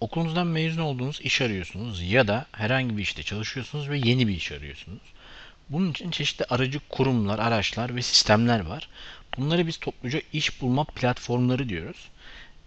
Okulunuzdan mezun olduğunuz iş arıyorsunuz ya da herhangi bir işte çalışıyorsunuz ve yeni bir iş arıyorsunuz. Bunun için çeşitli aracı kurumlar, araçlar ve sistemler var. Bunları biz topluca iş bulma platformları diyoruz.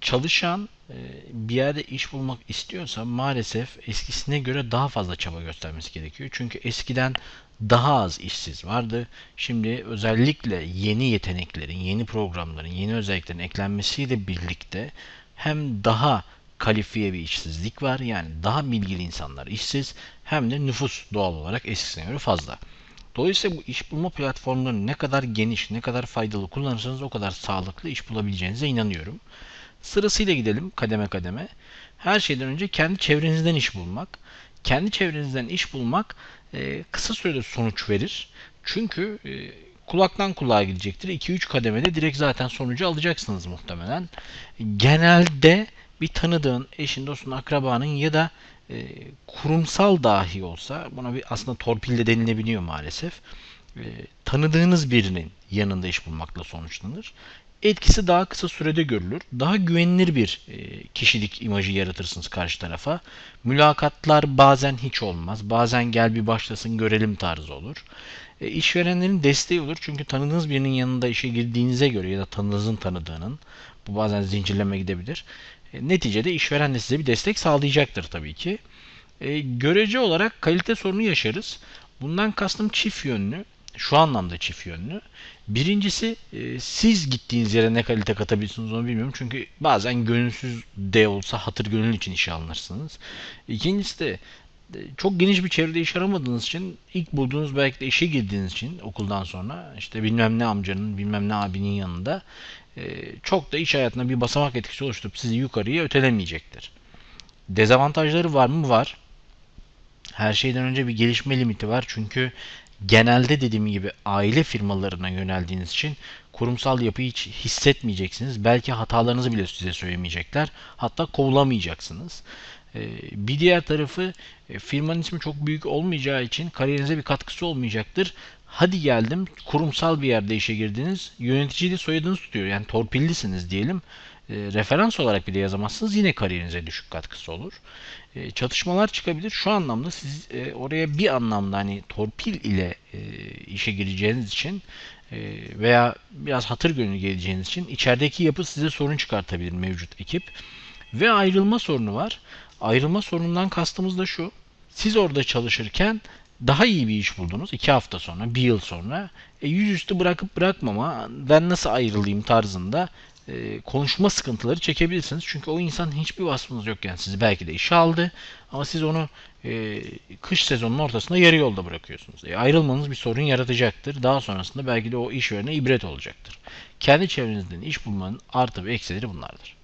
Çalışan e, bir yerde iş bulmak istiyorsa maalesef eskisine göre daha fazla çaba göstermesi gerekiyor. Çünkü eskiden daha az işsiz vardı. Şimdi özellikle yeni yeteneklerin, yeni programların, yeni özelliklerin eklenmesiyle birlikte hem daha kalifiye bir işsizlik var. Yani daha bilgili insanlar işsiz hem de nüfus doğal olarak eskisine göre fazla. Dolayısıyla bu iş bulma platformlarını ne kadar geniş, ne kadar faydalı kullanırsanız o kadar sağlıklı iş bulabileceğinize inanıyorum. Sırasıyla gidelim kademe kademe. Her şeyden önce kendi çevrenizden iş bulmak. Kendi çevrenizden iş bulmak e, kısa sürede sonuç verir. Çünkü e, kulaktan kulağa gidecektir. 2-3 kademede direkt zaten sonucu alacaksınız muhtemelen. Genelde bir tanıdığın, eşin, dostun, akrabanın ya da e, kurumsal dahi olsa buna bir aslında torpil de denilebiliyor maalesef. E, tanıdığınız birinin yanında iş bulmakla sonuçlanır. Etkisi daha kısa sürede görülür. Daha güvenilir bir e, kişilik imajı yaratırsınız karşı tarafa. Mülakatlar bazen hiç olmaz. Bazen gel bir başlasın görelim tarzı olur. E, işverenlerin desteği olur. Çünkü tanıdığınız birinin yanında işe girdiğinize göre ya da tanıdığınızın tanıdığının bu bazen zincirleme gidebilir. E, neticede işveren de size bir destek sağlayacaktır tabii ki. E, görece olarak kalite sorunu yaşarız. Bundan kastım çift yönlü. Şu anlamda çift yönlü. Birincisi e, siz gittiğiniz yere ne kalite katabilirsiniz onu bilmiyorum. Çünkü bazen gönülsüz de olsa hatır gönül için işe alınırsınız. İkincisi de çok geniş bir çevrede iş aramadığınız için ilk bulduğunuz belki de işe girdiğiniz için okuldan sonra işte bilmem ne amcanın bilmem ne abinin yanında e, çok da iş hayatına bir basamak etkisi oluşturup sizi yukarıya ötelemeyecektir. Dezavantajları var mı? Var. Her şeyden önce bir gelişme limiti var. Çünkü genelde dediğim gibi aile firmalarına yöneldiğiniz için kurumsal yapıyı hiç hissetmeyeceksiniz. Belki hatalarınızı bile size söylemeyecekler. Hatta kovulamayacaksınız. Ee, bir diğer tarafı e, firmanın ismi çok büyük olmayacağı için kariyerinize bir katkısı olmayacaktır. Hadi geldim kurumsal bir yerde işe girdiniz. Yönetici de soyadınız tutuyor. Yani torpillisiniz diyelim. E, referans olarak bile yazamazsınız. Yine kariyerinize düşük katkısı olur. E, çatışmalar çıkabilir. Şu anlamda siz e, oraya bir anlamda hani torpil ile e, işe gireceğiniz için e, veya biraz hatır gönül geleceğiniz için içerideki yapı size sorun çıkartabilir mevcut ekip. Ve ayrılma sorunu var. Ayrılma sorunundan kastımız da şu. Siz orada çalışırken daha iyi bir iş buldunuz. iki hafta sonra, bir yıl sonra. E, yüzüstü bırakıp bırakmama, ben nasıl ayrılayım tarzında e, konuşma sıkıntıları çekebilirsiniz. Çünkü o insan hiçbir vasfınız yok yani sizi belki de işe aldı ama siz onu e, kış sezonunun ortasında yarı yolda bırakıyorsunuz. E, ayrılmanız bir sorun yaratacaktır. Daha sonrasında belki de o iş yerine ibret olacaktır. Kendi çevrenizden iş bulmanın artı ve eksileri bunlardır.